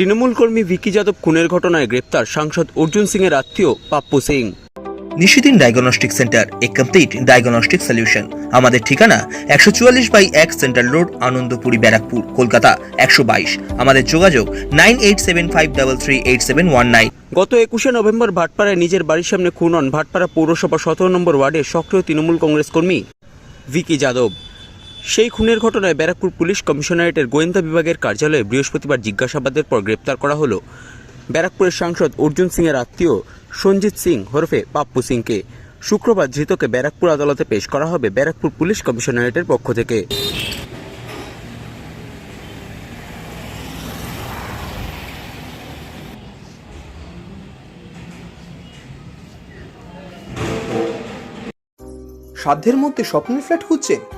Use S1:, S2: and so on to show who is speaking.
S1: তৃণমূল কর্মী ভিকি যাদব খুনের ঘটনায় গ্রেপ্তার সাংসদ অর্জুন সিং এর আত্মীয় পাপ্পু সিং।
S2: নিশিদিন ডায়াগনস্টিক সেন্টার এ কমপ্লিট ডায়াগনস্টিক সলিউশন আমাদের ঠিকানা একশো চুয়াল্লিশ বাই এক সেন্ট্রাল রোড আনন্দপুরি ব্যারাকপুর কলকাতা একশো বাইশ। আমাদের যোগাযোগ nine eight seven five double three eight seven one nine.
S1: গত একুশে নভেম্বর ভাটপাড়ায় নিজের বাড়ির সামনে খুন হন ভাটপাড়া পৌরসভা সতেরো নম্বর ওয়ার্ডের সক্রিয় তৃণমূল কংগ্রেস কর্মী ভিকি যাদব। সেই খুনের ঘটনায় ব্যারাকপুর পুলিশ কমিশনারেটের গোয়েন্দা বিভাগের কার্যালয়ে বৃহস্পতিবার জিজ্ঞাসাবাদের পর গ্রেপ্তার করা হলো। ব্যারাকপুরের সাংসদ অর্জুন সিংয়ের আত্মীয় সঞ্জিত সিং হরফে পাপ্পু সিংকে। শুক্রবার ধৃতকে ব্যারাকপুর আদালতে পেশ করা হবে ব্যারাকপুর পুলিশ কমিশনারেটের পক্ষ থেকে।
S3: সাধ্যের মধ্যে স্বপ্নের ফ্ল্যাট খুঁজছেন?